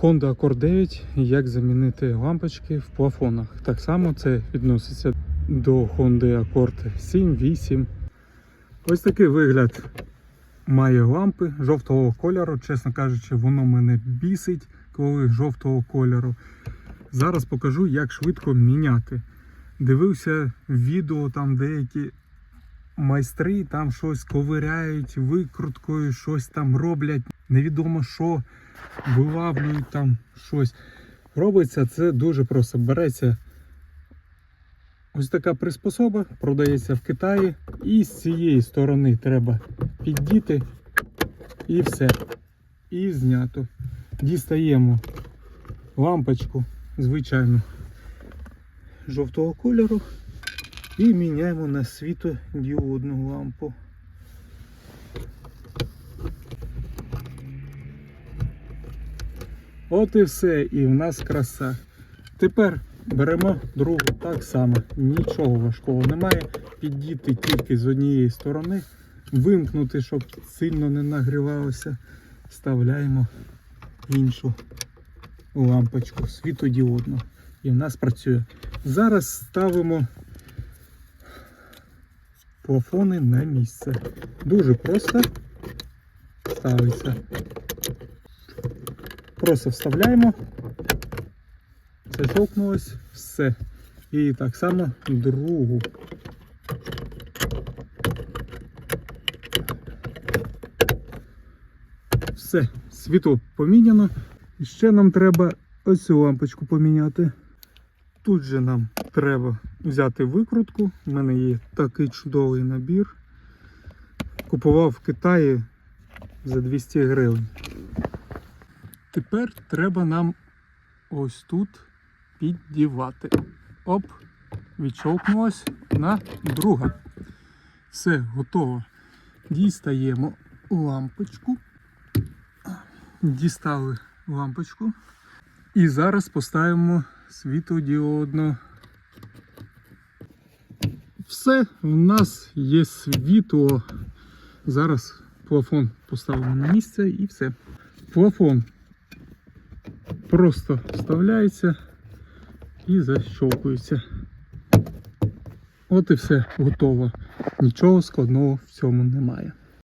Honda Accord 9, як замінити лампочки в плафонах. Так само це відноситься до Honda Accord 7, 8. Ось такий вигляд має лампи жовтого кольору. Чесно кажучи, воно мене бісить, коли жовтого кольору. Зараз покажу, як швидко міняти. Дивився відео, там деякі майстри там щось ковиряють, викруткою, щось там роблять. Невідомо що, вилавлюють там щось. Робиться це дуже просто. Береться ось така приспособа, продається в Китаї. І з цієї сторони треба піддіти і все. І знято. Дістаємо лампочку, звичайну жовтого кольору. І міняємо на світодіодну лампу. От і все, і в нас краса. Тепер беремо другу так само. Нічого важкого немає. Піддіти тільки з однієї сторони, вимкнути, щоб сильно не нагрівалося. Вставляємо іншу лампочку світодіодну. І в нас працює. Зараз ставимо плафони на місце. Дуже просто ставиться. Просто вставляємо. Зачокнулось, все. І так само другу. Все, світло поміняно. І ще нам треба ось цю лампочку поміняти. Тут же нам треба взяти викрутку. У мене є такий чудовий набір. Купував в Китаї за 200 гривень. Тепер треба нам ось тут піддівати. Оп, відчовкнулось на друга. Все, готово. Дістаємо лампочку. Дістали лампочку. І зараз поставимо світодіодну. Все, в нас є світло. Зараз плафон поставимо на місце і все. Плафон просто вставляється і защолкується. От і все готово. Нічого складного в цьому немає.